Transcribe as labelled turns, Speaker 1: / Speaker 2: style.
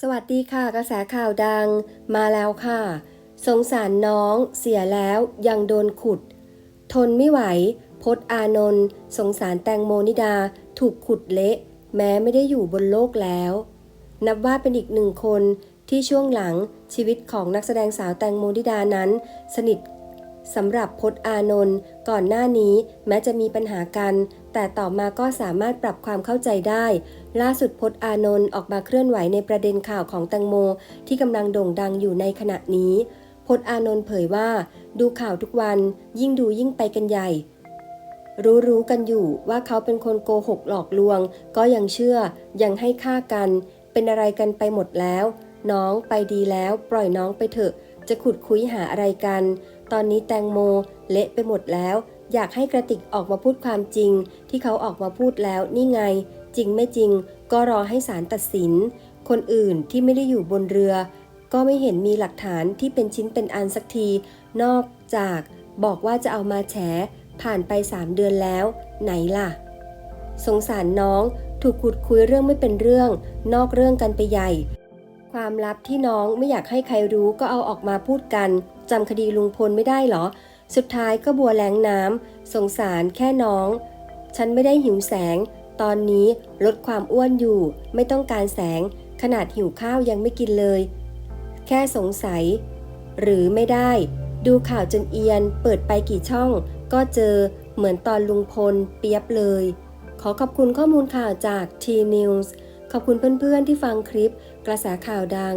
Speaker 1: สวัสดีค่ะ กระแสข่าวดังมาแล้วค่ะ สงสารน้องเสียแล้วยังโดนขุด ทนไม่ไหวพจน์อานนท์สงสารแตงโมนิดาถูกขุดเละ แม้ไม่ได้อยู่บนโลกแล้ว นับว่าเป็นอีกหนึ่งคนที่ช่วงหลังชีวิตของนักแสดงสาวแตงโมนิดานั้น สนิท สำหรับพจน์อานนท์ก่อนหน้านี้แม้จะมีปัญหากัน แต่ต่อมาก็สามารถปรับความเข้าใจได้ ล่าสุดพจน์อานนท์ออกมาเคลื่อนไหวในประเด็นข่าวของแตงโม ที่กำลังโด่งดังอยู่ในขณะนี้พจน์อานนท์เผยว่า ดูข่าวทุกวันยิ่งดูยิ่งไปกันใหญ่ รู้ๆกันอยู่ว่าเขาเป็นคนโกหกหลอกลวง ก็ยังเชื่อยังให้ค่ากัน เป็นอะไรกันไปหมดแล้ว น้องไปดีแล้ว ปล่อยน้องไปเถอะ จะขุดคุยหาอะไรกัน ตอนนี้แตงโมเละไปหมดแล้ว อยากให้กระติกออกมาพูดความจริง ที่เขาออกมาพูดแล้วนี่ไง จริงไม่จริง ก็รอให้ศาลตัดสิน คนอื่นที่ไม่ได้อยู่บนเรือ ก็ไม่เห็นมีหลักฐานที่เป็นชิ้นเป็นอันสักที นอกจากบอกว่าจะเอามาแฉ ผ่านไป3เดือนแล้ว ไหนล่ะ สงสารน้องถูกขุดคุยเรื่องไม่เป็นเรื่อง นอกเรื่องกันไปใหญ่ ความลับที่น้องไม่อยากให้ใครรู้ก็เอาออกมาพูดกัน จำคดีลุงพลไม่ได้เหรอ สุดท้ายก็บัวแรงน้ำสงสารแค่น้อง ฉันไม่ได้หิวแสง ตอนนี้ลดความอ้วนอยู่ ไม่ต้องการแสง ขนาดหิวข้าวยังไม่กินเลย แค่สงสัย หรือไม่ได้ ดูข่าวจนเอียน เปิดไปกี่ช่อง ก็เจอเหมือนตอนลุงพลเปียบเลย ขอขอบคุณข้อมูลข่าวจาก T News ขอบคุณเพื่อนๆที่ฟังคลิป กระแสข่าวดัง